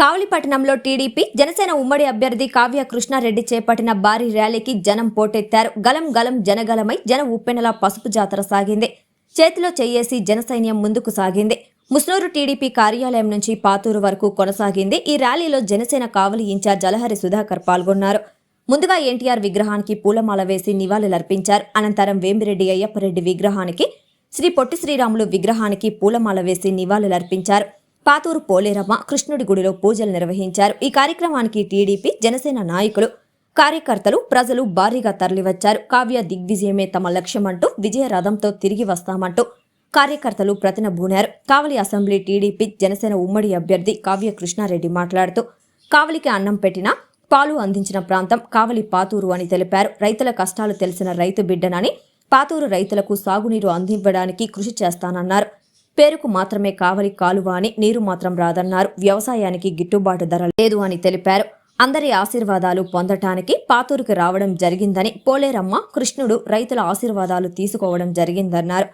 కావలిపట్టణంలో TDP Janasena ఉమ్మడి అభ్యర్థి కావ్య కృష్ణారెడ్డి చేపట్టిన భారీ ర్యాలీకి జనం పోటెత్తారు. గలం గలం జనగలమై జన ఉప్పెనలా పసుపు జాతర సాగింది. చేతిలో చేయేసి జనసైన్యం ముందుకు సాగింది. ముస్నూరు టీడీపీ కార్యాలయం నుంచి పాతూరు వరకు కొనసాగింది. ఈ ర్యాలీలో జనసేన కావలి ఇన్ఛార్జ్ అలహరి సుధాకర్ పాల్గొన్నారు. ముందుగా ఎన్టీఆర్ విగ్రహానికి పూలమాల వేసి నివాళులర్పించారు. అనంతరం వేమిరెడ్డి అయ్యప్పరెడ్డి విగ్రహానికి శ్రీ పొట్టి శ్రీరాములు విగ్రహానికి పూలమాల వేసి నివాళులర్పించారు. పాతూరు పోలేరమ్మ కృష్ణుడి గుడిలో పూజలు నిర్వహించారు. ఈ కార్యక్రమానికి టీడీపీ జనసేన నాయకులు కార్యకర్తలు ప్రజలు భారీగా తరలివచ్చారు. కావ్య దిగ్విజయమే తమ లక్ష్యమంటూ విజయరథంతో తిరిగి వస్తామంటూ కార్యకర్తలు ప్రతినబూనారు. కావలి అసెంబ్లీ టీడీపీ జనసేన ఉమ్మడి అభ్యర్థి కావ్య కృష్ణారెడ్డి మాట్లాడుతూ కావలికి అన్నం పెట్టిన పాలు అందించిన ప్రాంతం కావలి పాతూరు అని తెలిపారు. రైతుల కష్టాలు తెలిసిన రైతు బిడ్డనని పాతూరు రైతులకు సాగునీరు అందివ్వడానికి కృషి చేస్తానన్నారు. పేరుకు మాత్రమే కావలి కాలువ అని నీరు మాత్రం రాదన్నారు. వ్యవసాయానికి గిట్టుబాటు ధర లేదు అని తెలిపారు. అందరి ఆశీర్వాదాలు పొందటానికి పాతూరుకు రావడం జరిగిందని పోలేరమ్మ కృష్ణుడు రైతుల ఆశీర్వాదాలు తీసుకోవడం జరిగిందన్నారు.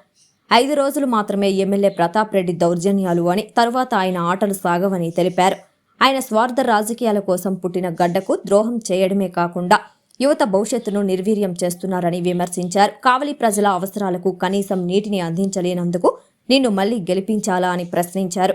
ఐదు రోజులు మాత్రమే ఎమ్మెల్యే ప్రతాప్ రెడ్డి దౌర్జన్యాలు అని తరువాత ఆయన ఆటలు సాగవని తెలిపారు. ఆయన స్వార్థ రాజకీయాల కోసం పుట్టిన గడ్డకు ద్రోహం చేయడమే కాకుండా యువత భవిష్యత్తును నిర్వీర్యం చేస్తున్నారని విమర్శించారు. కావలి ప్రజల అవసరాలకు కనీసం నీటిని అందించలేనందుకు నిన్ను మళ్ళీ గెలిపించాలా అని ప్రశ్నించారు.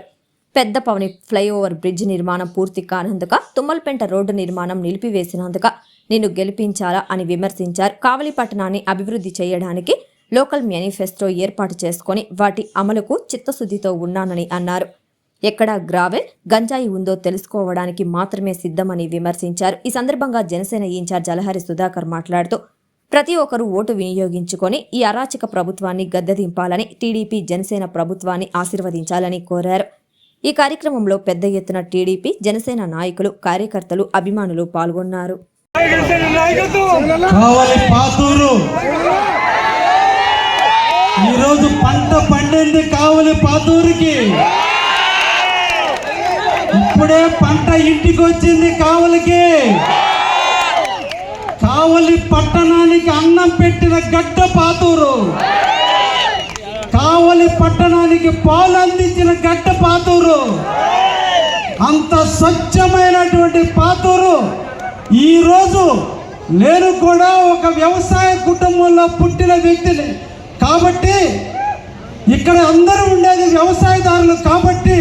పెద్ద పవని ఫ్లైఓవర్ బ్రిడ్జ్ నిర్మాణం పూర్తి కానందుక తుమ్మలపెంట రోడ్డు నిర్మాణం నిలిపివేసినందుక నిన్ను గెలిపించాలా అని విమర్శించారు. కావలి పట్టణాన్ని అభివృద్ధి చేయడానికి లోకల్ మేనిఫెస్టో ఏర్పాటు చేసుకొని వాటి అమలుకు చిత్తశుద్ధితో ఉన్నానని అన్నారు. ఎక్కడ గ్రావెల్ గంజాయి ఉందో తెలుసుకోవడానికి మాత్రమే సిద్ధమని విమర్శించారు. ఈ సందర్భంగా జనసేన ఇన్ఛార్జ్ అలహరి సుధాకర్ మాట్లాడుతూ ప్రతి ఒక్కరూ ఓటు వినియోగించుకొని ఈ అరాచక ప్రభుత్వాన్ని గద్దెదింపాలని టీడీపీ జనసేన ప్రభుత్వాన్ని ఆశీర్వదించాలని కోరారు. ఈ కార్యక్రమంలో పెద్ద ఎత్తున టీడీపీ జనసేన నాయకులు కార్యకర్తలు అభిమానులు పాల్గొన్నారు. పాతూరు. ఈరోజు పంట పండింది కావలి పాతూరుకి. ఇప్పుడే పంట ఇంటికి వచ్చింది కావలికి. కావలి పట్టణానికి అన్నం పెట్టిన గడ్డ పాతూరు. కావలి పట్టణానికి పాలు అందించిన గడ్డ పాతూరు. అంత స్వచ్ఛమైనటువంటి పాతూరు. ఈరోజు నేను కూడా ఒక వ్యవసాయ కుటుంబంలో పుట్టిన వ్యక్తిని. కాబట్టి ఇక్కడ అందరూ ఉండేది వ్యవసాయదారులు కాబట్టి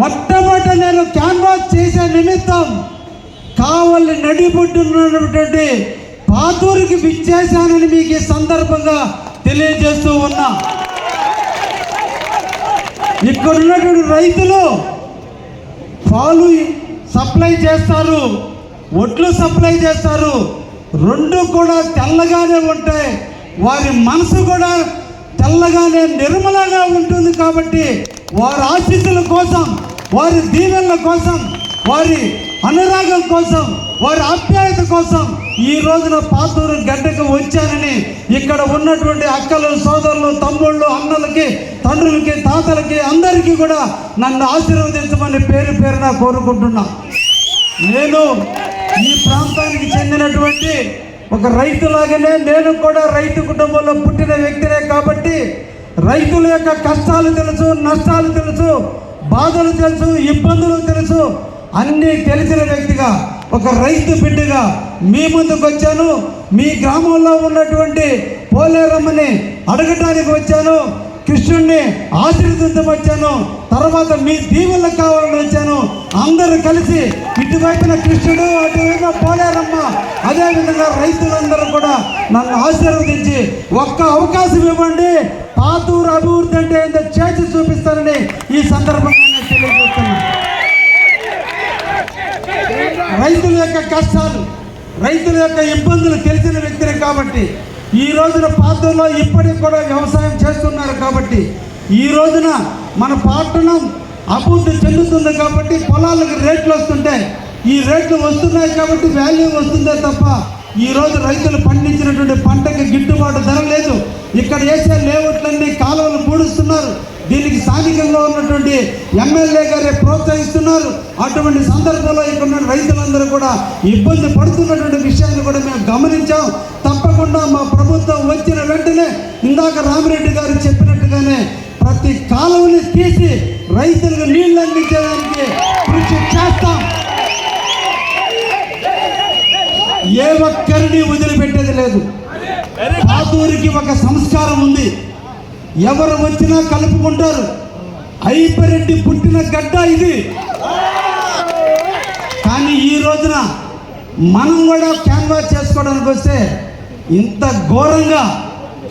మొట్టమొదట నేను క్యాన్వాస్ చేసే నిమిత్తం కావలి నడిబొడ్డున్నటువంటి పాతూరికి విచ్చేశానని మీకు ఈ సందర్భంగా తెలియజేస్తూ ఉన్నా. ఇక్కడ ఉన్నటువంటి రైతులు పాలు సప్లై చేస్తారు ఒడ్లు సప్లై చేస్తారు రెండు కూడా తెల్లగానే ఉంటాయి. వారి మనసు కూడా తెల్లగానే నిర్మలంగా ఉంటుంది కాబట్టి వారి ఆశీస్సుల కోసం వారి దీవెనల కోసం వారి అనురాగం కోసం వారి ఆప్యాయత కోసం ఈ రోజున పాతూరు గడ్డకు వచ్చానని ఇక్కడ ఉన్నటువంటి అక్కలు సోదరులు తమ్ముళ్ళు అన్నలకి తండ్రులకి తాతలకి అందరికీ కూడా నన్ను ఆశీర్వదించమని పేరు పేరున కోరుకుంటున్నా. నేను ఈ ప్రాంతానికి చెందినటువంటి ఒక రైతులాగానే నేను కూడా రైతు కుటుంబంలో పుట్టిన వ్యక్తినే కాబట్టి రైతుల యొక్క కష్టాలు తెలుసు నష్టాలు తెలుసు బాధలు తెలుసు ఇబ్బందులు తెలుసు. అన్నీ తెలిసిన వ్యక్తిగా ఒక రైతు బిడ్డగా మీ ముందుకు వచ్చాను. మీ గ్రామంలో ఉన్నటువంటి పోలేరమ్మని అడగటానికి వచ్చాను. కృష్ణుణ్ణి ఆశీర్వదించడం వచ్చాను. తర్వాత మీ దీవులకు కావాలని వచ్చాను. అందరూ కలిసి ఇటువైపున కృష్ణుడు అటువైపున పోలేరమ్మ. అదేవిధంగా రైతులందరూ కూడా నన్ను ఆశీర్వదించి ఒక్క అవకాశం ఇవ్వండి. పాతూరు అభివృద్ధి అంటే ఏంటో చేసి చూపిస్తానని ఈ సందర్భంగా నేను తెలియజేస్తున్నాను. రైతుల యొక్క కష్టాలు రైతుల యొక్క ఇబ్బందులు తెలిసిన వ్యక్తినే కాబట్టి ఈ రోజున పాత్రలో ఇప్పటికి కూడా వ్యవసాయం చేస్తున్నారు కాబట్టి ఈ రోజున మన పట్టణం అభివృద్ధి చెందుతుంది కాబట్టి పొలాలకు రేట్లు వస్తుంటే ఈ రేట్లు వస్తున్నాయి కాబట్టి వాల్యూ వస్తుందే తప్ప ఈ రోజు రైతులు పండించినటువంటి పంటకి గిట్టుబాటు ధర లేదు. ఇక్కడ వేసే లేఅవుట్లన్నీ కాలువలు పూడుస్తున్నారు. దీనికి స్థానికంగా ఉన్నటువంటి ఎమ్మెల్యే గారే ప్రోత్సహిస్తున్నారు. అటువంటి సందర్భంలో ఇక్కడ ఉన్న రైతులందరూ కూడా ఇబ్బంది పడుతున్నటువంటి విషయాన్ని కూడా మేము గమనించాం. తప్పకుండా మా ప్రభుత్వం వచ్చిన వెంటనే ఇందాక రామిరెడ్డి గారు చెప్పినట్టుగానే ప్రతి కాలువని తీసి రైతులకు నీళ్ళు అందించడానికి కృషి చేస్తాం. ఏ ఒక్కరిని వదిలిపెట్టేది లేదు. పాతూరికి ఒక సంస్కారం ఉంది. ఎవరు వచ్చినా కలుపుకుంటారు. ఐపరెడ్డి పుట్టిన గడ్డ ఇది. కానీ ఈ రోజున మనం కూడా క్యాన్వాస్ చేసుకోవడానికి వస్తే ఇంత ఘోరంగా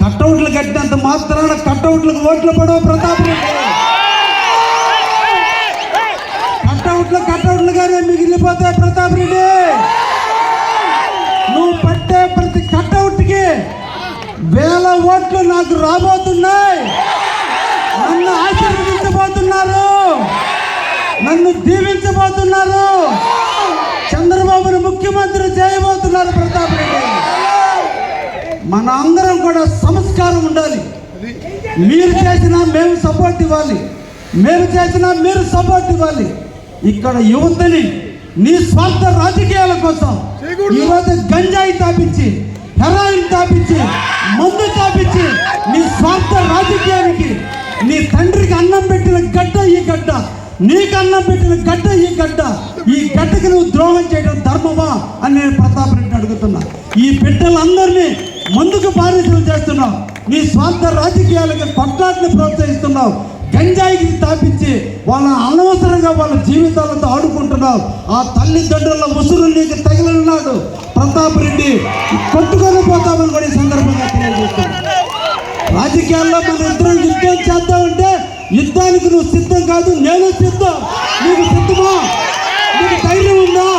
కట్అవుట్లు కట్టినంత మాత్రాన కట్అవుట్లకు ఓట్లు పడవ ప్రతాప్ కట్అవుట్లు కట్అవుట్లుగానే మిగిలిపోతాయి ప్రతాప్ రెడ్డి. నువ్వు పట్టే ప్రతి కట్అవుట్కి వేల ఓట్లు నాకు రాబోతున్నాయి. నన్ను ఆశీర్వదించబోతున్నారు. నన్ను దీవించబోతున్నారు. చంద్రబాబును ముఖ్యమంత్రి చేయబోతున్నారు ప్రతాప్ రెడ్డి. మన అందరం కూడా సంస్కారం ఉండాలి. మీరు చేసినా మేము సపోర్ట్ ఇవ్వాలి. మేము చేసినా మీరు సపోర్ట్ ఇవ్వాలి. ఇక్కడ యువతని నీ స్వార్థ రాజకీయాల కోసం ఈరోజు గంజాయి తాపించి హెరాయిన్ తాపించి మందు తాపించి నీ స్వార్థ రాజకీయానికి నీ తండ్రికి అన్నం పెట్టిన గడ్డ ఈ గడ్డ నీకు అన్నం పెట్టిన గడ్డ ఈ గడ్డ ఈ గడ్డకి నువ్వు ద్రోహం చేయడం ధర్మమా అని నేను ప్రతాప్ రెడ్డిని అడుగుతున్నా. ఈ బిడ్డలందరినీ ముందుకు బాధితులు చేస్తున్నావు. నీ స్వార్థ రాజకీయాలకి కొట్లాట్ని ప్రోత్సహిస్తున్నావు. గంజాయికి తాపించి వాళ్ళ అనవసరంగా వాళ్ళ జీవితాలతో ఆడుకుంటున్నావు ఆ తల్లిదండ్రుల ఉసురు నీకు తగిలినాడు. ప్రతాప్ రెడ్డి కొట్టుకొని పోతామని కూడా ఈ సందర్భంగా తెలియజేస్తున్నాను రాజకీయాల్లో మన ఇద్దరం యుద్ధం చేద్దామంటే యుద్ధానికి నువ్వు సిద్ధం కాదు నేను సిద్ధం. నీకు సిద్ధమా? నీకు ధైర్యం ఉందా?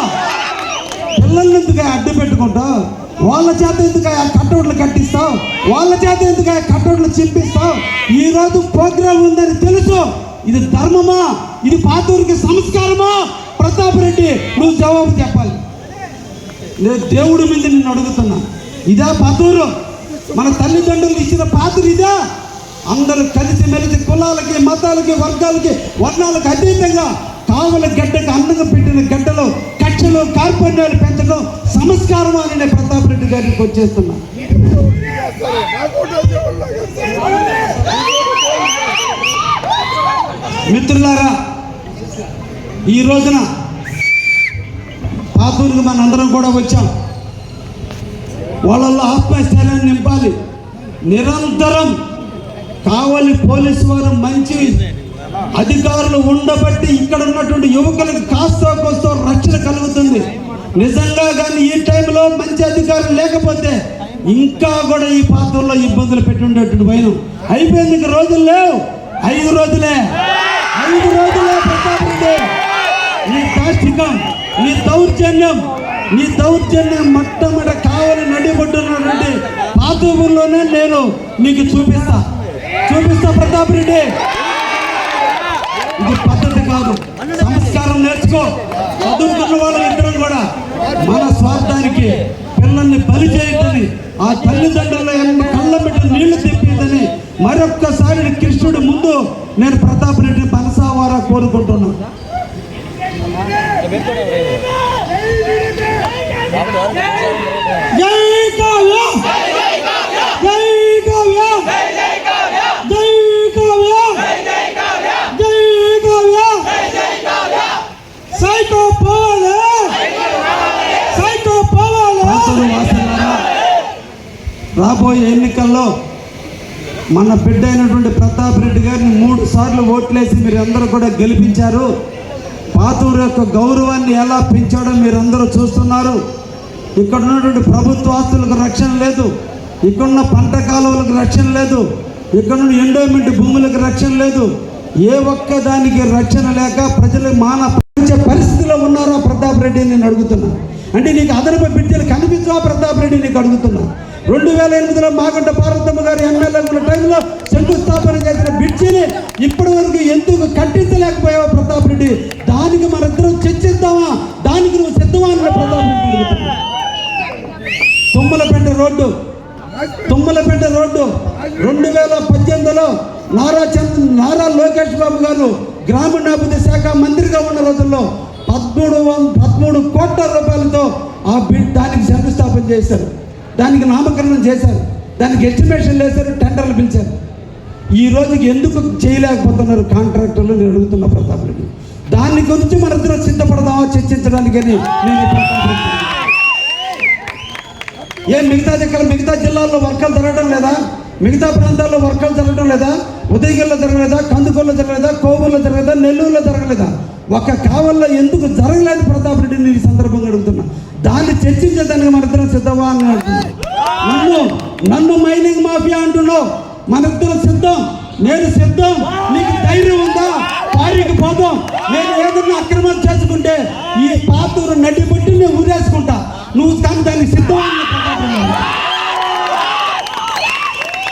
పిల్లల్ని ఎందుకు అడ్డు పెట్టుకుంటావు? వాళ్ళ చేత ఎందుకు ఆ కట్టౌట్లు కట్టిస్తావు? వాళ్ళ చేత ఎందుకు ఆ కట్టౌట్లు చింపిస్తావు ఈ రోజు ప్రోగ్రాం ఉందని తెలుసు. ఇది ధర్మమా? ఇది పాతూరికి సంస్కారమా? ప్రతాప్ రెడ్డి నువ్వు జవాబు చెప్పాలి. నేను దేవుడి మీద నిన్ను అడుగుతున్నా. ఇదా పాతూరు? మన తల్లిదండ్రులు ఇచ్చిన పాత్ర ఇదా? అందరూ కలిసి మెలిసి కులాలకి మతాలకి వర్గాలకి వర్ణాలకు అతీతంగా కావల గడ్డకు అందంగా పెట్టిన గడ్డలో కక్షలో కార్పణ్యాలు పెంచడం సంస్కారం అని నేను ప్రతాప్ రెడ్డి గారికి వచ్చేస్తున్నా. మిత్రులారా ఈ రోజున పాతూరుకు మన అందరం కూడా వచ్చాం. వాళ్ళల్లో ఆత్మస్థైర్యాన్ని నింపాలి. నిరంతరం కావలి పోలీసు వారు మంచి అధికారులు ఉండబట్టి ఇక్కడ ఉన్నటువంటి యువకులకు కాస్తో కోస్తో రక్షణ కలుగుతుంది. నిజంగా కానీ ఈ టైంలో మంచి అధికారులు లేకపోతే ఇంకా కూడా ఈ పాత్రలో ఇబ్బందులు పెట్టి ఉండేటువంటి భయం. అయిపోయింది ఇంక రోజులు లేవు. ఐదు రోజులే. ఐదు రోజులే ప్రతాప్ నీ దాష్టికం నీ దౌర్జన్యం నీ దౌర్జన్యం మొట్టమొదట కావాలి నడిబొడ్డున్నటువంటి పాతూరులోనే నేను నీకు చూపిస్తా. చూపిస్తా ప్రతాప్ రెడ్డి. ఇది పద్ధతి కాదు. సంస్కారం నేర్చుకో. చదువుకున్న వాళ్ళ ఇద్దరం కూడా. మన స్వార్థానికి పిల్లల్ని బలి చేయొద్దని ఆ తల్లిదండ్రుల కళ్ళ బిడ్డ నీళ్ళు తెప్పిందని మరొక్కసారి కృష్ణుడి ముందు నేను ప్రతాప్ రెడ్డి మనసావారా కోరుకుంటున్నాను జై కావ్య జై కావ్య జై కావ్య సైకో పోవాలి సైకో పోవాలి రాబోయే ఎన్నికల్లో మన బిడ్డ అయినటువంటి ప్రతాప్ రెడ్డి గారిని మూడు సార్లు ఓట్లేసి మీరు అందరూ కూడా గెలిపించారు. పాతూరు యొక్క గౌరవాన్ని ఎలా పెంచాడో మీరందరూ చూస్తున్నారు. ఇక్కడ ఉన్నటువంటి ప్రభుత్వ ఆస్తులకు రక్షణ లేదు. ఇక్కడున్న పంట కాలువలకు రక్షణ లేదు. ఇక్కడ ఉన్న ఎండోమెంట్ భూములకు రక్షణ లేదు. ఏ ఒక్క దానికి రక్షణ లేక ప్రజలు మాన ప్రపంచ పరిస్థితిలో ఉన్నారో ప్రతాప్ రెడ్డి నేను అడుగుతున్నా. అంటే నీకు అదనపు బిడ్డలు కనిపించవా ప్రతాప్ రెడ్డి నీకు అడుగుతున్నా. రెండు వేల ఎనిమిదిలో మాగంట పార్వతమ్మ గారు ఎమ్మెల్యే ఉన్న టైంలో శంకుస్థాపన చేసిన బిడ్జిని ఇప్పటి వరకు ఎందుకు కట్టించలేకపోయావా ప్రతాప్ రెడ్డి? దానికి మనందరం చర్చిద్దామా? దానికి నువ్వు సిద్ధమా ప్రతాప్ రెడ్డి తుమ్మలపేట రోడ్డు. తుమ్మలపేట రోడ్డు. రెండు వేల పద్దెనిమిదిలో నారా చంద్ర నారా లోకేష్ బాబు గారు గ్రామీణాభివృద్ధి శాఖ మంత్రిగా ఉన్న రోజుల్లో పదమూడు పదమూడు కోట్ల రూపాయలతో ఆ బిడ్ దానికి శంకుస్థాపన చేశారు. దానికి నామకరణం చేశారు. దానికి ఎస్టిమేషన్ వేశారు టెండర్లు పిలిచారు. ఈ రోజుకి ఎందుకు చేయలేకపోతున్నారు కాంట్రాక్టర్లు నేను అడుగుతున్న ప్రతాప్ రెడ్డి. దాని గురించి మన ఇద్దరు సిద్ధపడదామా చర్చించడానికని నేను ఏ మిగతా దగ్గర మిగతా జిల్లాల్లో వర్కాలు జరగడం లేదా? మిగతా ప్రాంతాల్లో వర్కాలు జరగడం లేదా? ఉదయగిరిలో జరగలేదా? కందుకూరులో జరగలేదా? కోవూరులో జరగలేదా? నెల్లూరులో జరగలేదా? ఒక కావల్లో ఎందుకు జరగలేదు ప్రతాప్ రెడ్డిని ఈ సందర్భంగా అడుగుతున్నా? దాన్ని చర్చించేదానికి మన ఇద్దరం సిద్ధమా అని నన్ను నన్ను మైనింగ్ మాఫియా అంటున్నావు. మన ఇద్దరం సిద్ధం. నేను సిద్ధం. నీకు ధైర్యం ఉందా? పారికి పోదాం నేను ఏదన్నా అక్రమం చేసుకుంటే ఈ పాతూరు నడ్డి నేను ఊరేసుకుంటా. నువ్వు కానీ దానికి సిద్ధం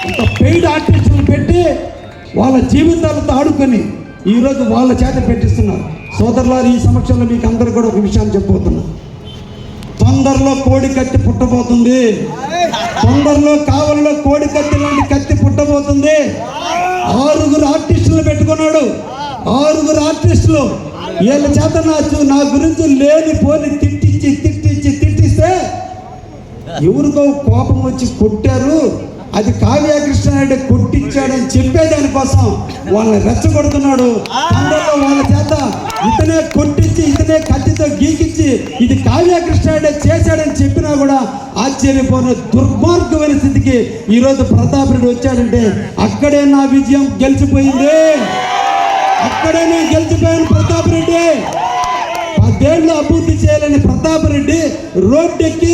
ఇంత పెయిడ్ ఆర్టిస్టులు పెట్టి వాళ్ళ జీవితాలతో ఆడుకొని ఈరోజు వాళ్ళ చేత పెట్టిస్తున్నారు. సోదరులారు ఈ సమక్షంలో మీకు అందరు కూడా ఒక విషయాన్ని చెప్పబోతున్నా. తొందరలో కోడి కత్తి పుట్టబోతుంది. తొందరలో కావలిలో కోడి కత్తి లాంటి కత్తి పుట్టబోతుంది. ఆరుగురు ఆర్టిస్టులు పెట్టుకున్నాడు. ఆరుగురు ఆర్టిస్టులు. వీళ్ళ చేత నా నా గురించి లేని పోని తిట్టించి తిట్టించి తిట్టిస్తే ఎవరికో కోపం వచ్చి కొట్టారు. అది కావ్యకృష్ణ కొట్టించాడని చెప్పి వాళ్ళని రెచ్చగొడుతున్నాడు. అందరిలో వాళ్ళ చేత ఇతనే కొట్టించి ఇతనే కత్తితో గీకించి ఇది కావ్య కృష్ణారెడ్డి చేశాడని చెప్పినా కూడా ఆశ్చర్యపోయిన దుర్మార్గమైన స్థితికి ఈరోజు ప్రతాప్ రెడ్డి వచ్చాడంటే అక్కడే నా విజయం గెలిచిపోయింది. అక్కడే నేను గెలిచిపోయాను ప్రతాప్ రెడ్డి పదేళ్ళు అభివృద్ధి చేయాలని ప్రతాప్ రెడ్డి రోడ్డెక్కి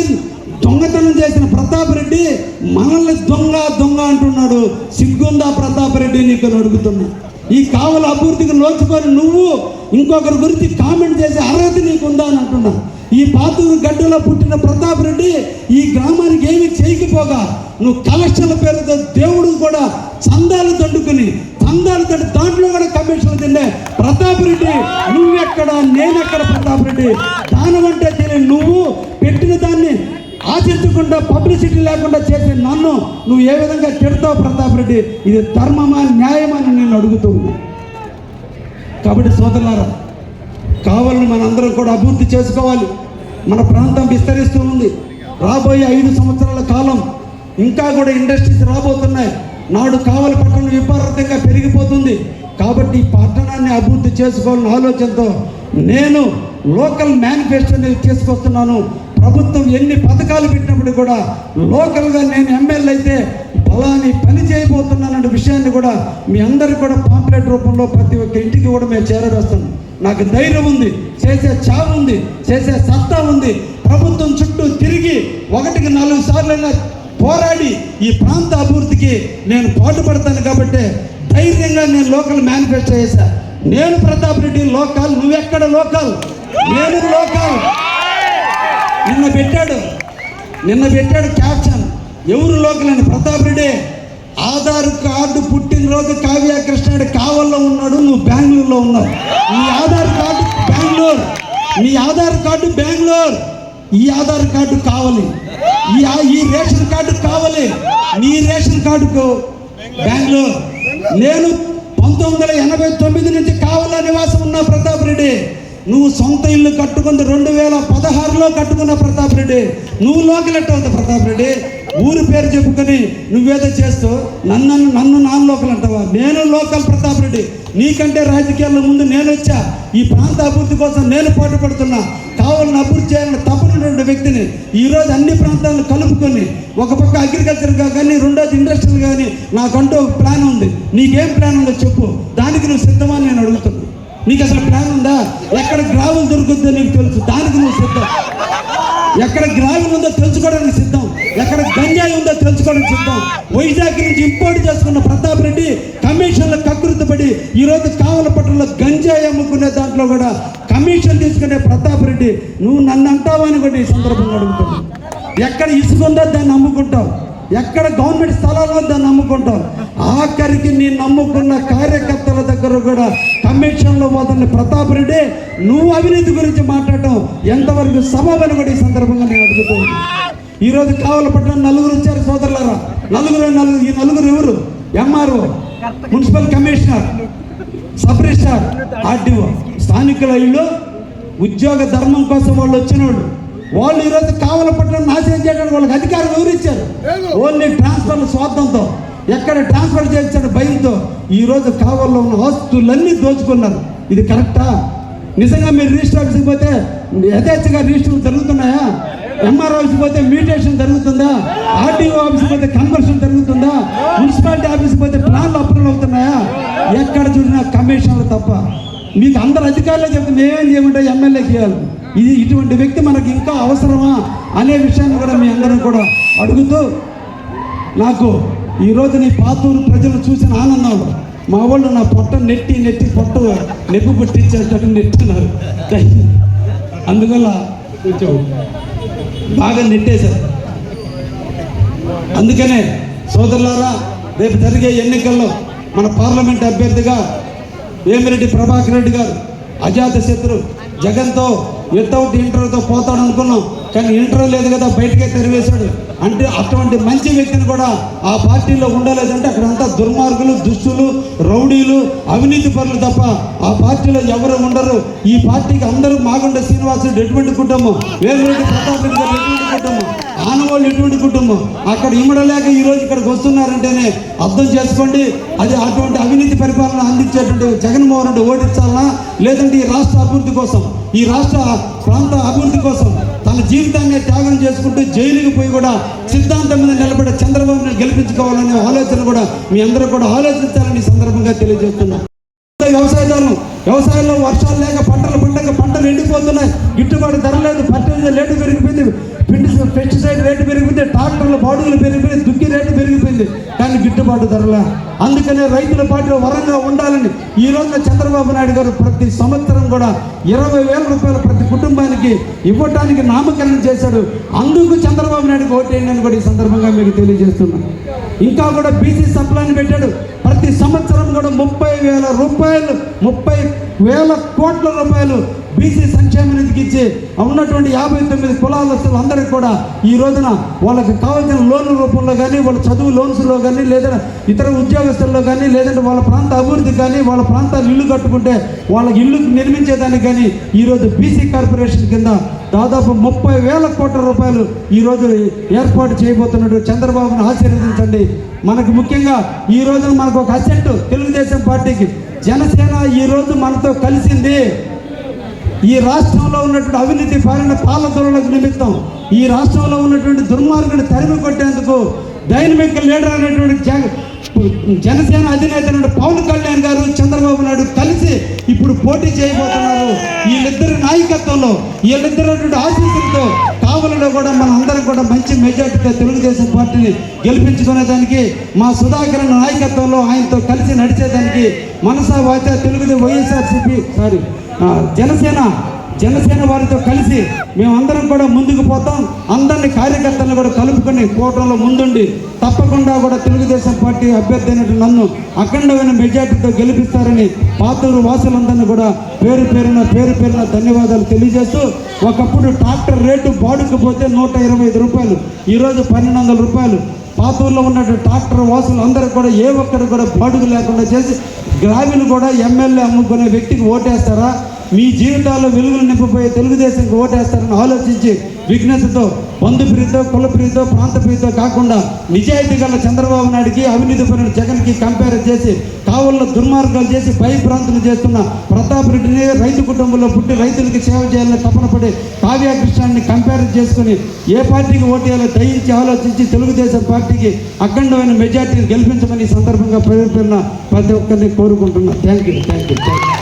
దొంగతనం చేసిన ప్రతాప్ రెడ్డి మనల్ని దొంగ దొంగ అంటున్నాడు. సిగ్గుందా ప్రతాప్ రెడ్డి నీకు అని అడుగుతున్నా. ఈ కావల అభివృద్ధికి నోచుకొని నువ్వు ఇంకొకరి గురించి కామెంట్ చేసే అర్హత నీకుందా అని అంటున్నా. ఈ పాతూరు గడ్డలో పుట్టిన ప్రతాప్ రెడ్డి ఈ గ్రామానికి ఏమి చేయకపోగా నువ్వు కలెక్షన్ల పేరుతో దేవుడు కూడా చందాలు దండుకుని చందాలు దండు దాంట్లో కూడా కమిషన్లు తిండే ప్రతాప్ రెడ్డి నువ్వెక్కడ నేనెక్కడ ప్రతాప్ రెడ్డి? దానమంటే తెలియని నువ్వు పెట్టిన దాన్ని ఆశించకుండా పబ్లిసిటీ లేకుండా చేసే నన్ను నువ్వు ఏ విధంగా తిడతావు ప్రతాప్ రెడ్డి? ఇది ధర్మమా న్యాయమా అని నేను అడుగుతూ ఉన్నా కాబట్టి సోదరులారా కావాలని మనందరం కూడా అభివృద్ధి చేసుకోవాలి. మన ప్రాంతం విస్తరిస్తూ ఉంది. రాబోయే ఐదు సంవత్సరాల కాలం ఇంకా కూడా ఇండస్ట్రీస్ రాబోతున్నాయి. నాడు కావాలి పట్టణం విపరీతంగా పెరిగిపోతుంది. కాబట్టి ఈ పట్టణాన్ని అభివృద్ధి చేసుకోవాలన్న ఆలోచనతో నేను లోకల్ మేనిఫెస్టోని తీసుకొస్తున్నాను. ప్రభుత్వం ఎన్ని పథకాలు పెట్టినప్పుడు కూడా లోకల్గా నేను ఎమ్మెల్యే అయితే ఫలాని పని చేయబోతున్నానన్న విషయాన్ని కూడా మీ అందరికి కూడా పాంప్లెట్ రూపంలో ప్రతి ఒక్క ఇంటికి కూడా మేము చేరవేస్తాం. నాకు ధైర్యం ఉంది చేసే చావు ఉంది చేసే సత్తా ఉంది. ప్రభుత్వం చుట్టూ తిరిగి ఒకటికి నాలుగు సార్లైనా పోరాడి ఈ ప్రాంత అభివృద్ధికి నేను పాటుపడతాను కాబట్టి ధైర్యంగా నేను లోకల్ మేనిఫెస్టో చేశా. నేను ప్రతాప్ రెడ్డి లోకల్ నువ్వెక్కడ లోకల్? నేను లోకల్. నిన్న పెట్టాడు. నిన్న పెట్టాడు క్యాప్షన్ ఎవరు లోకలని ప్రతాప్ రెడ్డి? ఆధార్ కార్డు పుట్టినరోజు కావ్య కృష్ణుడు కావల్లో ఉన్నాడు నువ్వు బెంగళూరులో ఉన్నావు. నీ ఆధార్ కార్డు బెంగళూరు. నీ ఆధార్ కార్డు బెంగళూరు. ఈ ఆధార్ కార్డు కావాలి. ఈ ఈ రేషన్ కార్డు కావాలి. నీ రేషన్ కార్డుకు బెంగళూరు. నేను పంతొమ్మిది వందల ఎనభై తొమ్మిది నుంచి కావల నివాసం ఉన్న ప్రతాప్ రెడ్డి. నువ్వు సొంత ఇల్లు కట్టుకుంది రెండు వేల పదహారులో కట్టుకున్న ప్రతాప్ రెడ్డి. నువ్వు లోకలెట్ అవుతావు ప్రతాప్ రెడ్డి? ఊరి పేరు చెప్పుకొని నువ్వేదో చేస్తూ నన్ను నన్ను నాన్ లోకల్ అంటావా? నేను లోకల్ ప్రతాప్ రెడ్డి. నీకంటే రాజకీయాల్లో ముందు నేను వచ్చా. ఈ ప్రాంత అభివృద్ధి కోసం నేను పాటుపడుతున్నా కావాలని అభివృద్ధి చేయాలని తప్పనటువంటి వ్యక్తిని ఈరోజు అన్ని ప్రాంతాలను కలుపుకొని ఒక పక్క అగ్రికల్చర్గా కానీ రెండోది ఇండస్ట్రియల్ కానీ నాకంటూ ప్లాన్ ఉంది. నీకేం ప్లాన్ ఉందో చెప్పు. దానికి నువ్వు సిద్ధమా అని నేను అడుగుతున్నాను నీకు అసలు ప్లాన్ ఉందా ఎక్కడ గ్రావెల్ దొరుకుతుందో నీకు తెలుసు. దానికి నువ్వు సిద్ధం. ఎక్కడ గ్రావెల్ ఉందో తెలుసుకోవడానికి సిద్ధం. ఎక్కడ గంజాయి ఉందో తెలుసుకోవడానికి సిద్ధం. వైజాగ్ నుంచి ఇంపోర్ట్ చేసుకున్న ప్రతాప్ రెడ్డి కమిషన్ల కకృతి పడి ఈరోజు కావల పట్టణంలో గంజాయి అమ్ముకునే దాంట్లో కూడా కమిషన్ తీసుకునే ప్రతాప్ రెడ్డి. నువ్వు నన్ను అంటావా అని కూడా ఈ సందర్భంగా అడుగుతున్నాను. ఎక్కడ ఇసుకుందో దాన్ని అమ్ముకుంటావు ఎక్కడ గవర్నమెంట్ స్థలాల్లో దాన్ని అమ్ముకుంటావు ఆఖరికి నీ నమ్ముకున్న కార్యకర్తల దగ్గర కూడా కమిషన్లో పోతున్న ప్రతాప్ రెడ్డి నువ్వు అవినీతి గురించి మాట్లాడటం ఎంతవరకు సబబని కూడా ఈ సందర్భంగా నేను అడుగుతున్నాను. ఈరోజు కావలపట్నం నలుగురు వచ్చారు సోదరులారా. నలుగురు నలుగురు? ఈ నలుగురు ఎవరు? MRO municipal commissioner sub registrar RDO. స్థానికుల ఇల్లు ఉద్యోగ ధర్మం కోసం వాళ్ళు వచ్చినోళ్ళు. వాళ్ళు ఈరోజు కావలపట్నం నాశనం చేయడానికి వాళ్ళకి అధికారం ఎవరిచ్చారు? ఓన్లీ ట్రాన్స్ఫర్ స్వార్థంతో. ఎక్కడ ట్రాన్స్ఫర్ చేయించాడు భయంతో ఈరోజు కావల్లో ఉన్న ఆస్తులన్నీ దోచుకున్నారు. ఇది కరెక్టా? నిజంగా మీరు రిజిస్టర్ ఆఫీస్కి పోతే యథేచ్ఛగా రిజిస్టర్ జరుగుతున్నాయా? ఎంఆర్ ఆఫీస్కి పోతే మ్యూటేషన్ జరుగుతుందా? ఆర్టీఓ ఆఫీస్కి పోతే కన్వర్షన్ జరుగుతుందా? మున్సిపాలిటీ ఆఫీస్కి పోతే ప్లాన్లు అప్రూవల్ అవుతున్నాయా? ఎక్కడ చూసినా కమిషన్లు తప్ప. మీకు అందరు అధికారులే చెప్తే మేమేం చేయమంటే ఎమ్మెల్యే చేయాలి. ఇది ఇటువంటి వ్యక్తి మనకి ఇంకా అవసరమా? అనే విషయాన్ని కూడా మీ అందరం కూడా అడుగుతూ నాకు ఈరోజు నీ పాతూరు ప్రజలు చూసిన ఆనందం. మా వాళ్ళు నా పొట్ట నెట్టి నెట్టి పొట్ట నెప్పు పుట్టించేటట్టు నెట్టున్నారు. అందువల్ల కొంచెం బాగా నెట్టేశారు. అందుకనే సోదరులారా రేపు జరిగే ఎన్నికల్లో మన పార్లమెంట్ అభ్యర్థిగా వేమిరెడ్డి ప్రభాకర్ రెడ్డి గారు అజాత శత్రు జగన్తో వితౌట్ ఇంటర్తో పోతాడు అనుకున్నాం. కానీ ఇంటర్ లేదు కదా బయటకే తెరివేశాడు. అంటే అటువంటి మంచి వ్యక్తిని కూడా ఆ పార్టీలో ఉండలేదంటే అక్కడ అంతా దుర్మార్గులు దుష్టులు రౌడీలు అవినీతి పరులు తప్ప ఆ పార్టీలో ఎవరు ఉండరు. ఈ పార్టీకి అందరూ మాగుండ శ్రీనివాసుడు ఎటువంటి కుటుంబం? వేమిరెడ్డి ప్రతాప్ రెడ్డి గారు ఎటువంటి కుటుంబం? ఆనవాళ్ళు ఎటువంటి కుటుంబం? అక్కడ ఇమ్మడలేక ఈ రోజు ఇక్కడికి వస్తున్నారంటేనే అర్థం చేసుకోండి. అది అటువంటి అవినీతి పరిపాలన అందించేటువంటి జగన్మోహన్ రెడ్డి ఓడించాలనా? లేదంటే ఈ రాష్ట్ర అభివృద్ధి కోసం ఈ రాష్ట్ర ప్రాంత అభివృద్ధి కోసం తన జీవితాన్ని త్యాగం చేసుకుంటూ జైలుకి పోయి కూడా సిద్ధాంతం మీద నిలబడే చంద్రబాబుని గెలిపించుకోవాలనే ఆలోచన కూడా మీ అందరూ కూడా ఆలోచించాలని సందర్భంగా తెలియజేస్తున్నా. వ్యవసాయదారులు వ్యవసాయంలో వర్షాలు లేక పంటలు పండక పంటలు ఎండిపోతున్నాయి. గిట్టుబాటు ధర లేదు ఫర్టిలైజర్ రేటు పెరిగిపోయింది. రేటు ట్రాక్టర్ల బాడుగులు పెరిగిపోయింది దుక్కి రేటు పెరిగిపోయింది. కానీ గిట్టుబాటు ధరలా. అందుకనే రైతుల పార్టీలో వరంగా ఉండాలని ఈ రోజున చంద్రబాబు నాయుడు గారు ప్రతి సంవత్సరం కూడా ఇరవై వేల రూపాయలు ప్రతి కుటుంబానికి ఇవ్వటానికి నామకరణం చేశాడు. అందుకు చంద్రబాబు నాయుడుకి ఓటేయండి అని కూడా ఈ సందర్భంగా మీకు తెలియజేస్తున్నాను ఇంకా కూడా బీసీ సప్లాన్ని పెట్టాడు. ప్రతి సంవత్సరం కూడా ముప్పై వేల రూపాయలు ముప్పై వేల కోట్ల రూపాయలు బీసీ సంక్షేమ నిధికి ఇచ్చి ఉన్నటువంటి యాభై తొమ్మిది కులాలస్తులు అందరికి కూడా ఈ రోజున వాళ్ళకి కావాల్సిన లోన్ల రూపంలో కానీ వాళ్ళ చదువు లోన్స్లో కానీ లేదా ఇతర ఉద్యోగస్తుల్లో కానీ లేదంటే వాళ్ళ ప్రాంత అభివృద్ధి కానీ వాళ్ళ ప్రాంతాలు ఇల్లు కట్టుకుంటే వాళ్ళకి ఇల్లు నిర్మించేదానికి కానీ ఈరోజు బీసీ కార్పొరేషన్ కింద దాదాపు ముప్పై వేల కోట్ల రూపాయలు ఈరోజు ఏర్పాటు చేయబోతున్నట్టు చంద్రబాబును ఆశీర్వదించండి. మనకు ముఖ్యంగా ఈ రోజున మనకు ఒక అసెట్ తెలుగుదేశం పార్టీకి. జనసేన ఈ రోజు మనతో కలిసింది. ఈ రాష్ట్రంలో ఉన్నటువంటి అవినీతి పాలన పాలదొరలకు నిమిత్తం ఈ రాష్ట్రంలో ఉన్నటువంటి దుర్మార్గుని తరిమి కొట్టేందుకు డైనమిక్ లీడర్ అనేటువంటి జగ జనసేన అధినేత పవన్ కళ్యాణ్ గారు చంద్రబాబు నాయుడు కలిసి ఇప్పుడు పోటీ చేయబోతున్నారు. వీళ్ళిద్దరి నాయకత్వంలో వీళ్ళిద్దరు ఆశీస్సులతో కావలిలో కూడా మన అందరం కూడా మంచి మెజార్టీతో తెలుగుదేశం పార్టీని గెలిపించుకునేదానికి మా సుధాకర్ నాయకత్వంలో ఆయనతో కలిసి నడిచేదానికి మనసా వాచ తెలుగుదేశం వైఎస్ఆర్సీపీ సారీ జనసేన జనసేన వారితో కలిసి మేమందరం కూడా ముందుకు పోతాం. అందరిని కార్యకర్తలను కూడా కలుపుకొని కూటంలో ముందుండి తప్పకుండా కూడా తెలుగుదేశం పార్టీ అభ్యర్థి అయినట్టు నన్ను అఖండమైన మెజార్టీతో గెలిపిస్తారని పాతూరు వాసులందరినీ కూడా పేరు పేరున పేరు పేరున ధన్యవాదాలు తెలియజేస్తూ ఒకప్పుడు ట్రాక్టర్ రేటు బాడుకు పోతే నూట ఇరవై ఐదు రూపాయలు ఈరోజు పన్నెండు వందల రూపాయలు. పాతూరులో ఉన్నటువంటి ట్రాక్టర్ వాసులు అందరూ కూడా ఏ ఒక్కరు కూడా బాడుగు లేకుండా చేసి గ్రామీణ కూడా ఎమ్మెల్యే అమ్ముకునే వ్యక్తికి ఓటేస్తారా? మీ జీవితాల్లో వెలుగులు నింపిపోయి తెలుగుదేశంకి ఓటేస్తారని ఆలోచించి విఘ్నతతో బంధు ప్రీతో కుల ప్రీతో ప్రాంత ప్రీతో కాకుండా నిజాయితీ గల చంద్రబాబు నాయుడికి అవినీతి పరుడు జగన్కి కంపేర్ చేసి కావుల్లో దుర్మార్గాలు చేసి పై ప్రాంతాలు చేస్తున్న ప్రతాప్ రెడ్డిని రైతు కుటుంబంలో పుట్టి రైతులకి సేవ చేయాలని తపన పడి కావ్య కృష్ణాన్ని కంపేర్ చేసుకుని ఏ పార్టీకి ఓటేయాలో దయించి ఆలోచించి తెలుగుదేశం పార్టీకి అఖండమైన మెజార్టీని గెలిపించమని ఈ సందర్భంగా పేరు ప్రతి ఒక్కరిని కోరుకుంటున్నా. Thank you thank you thank you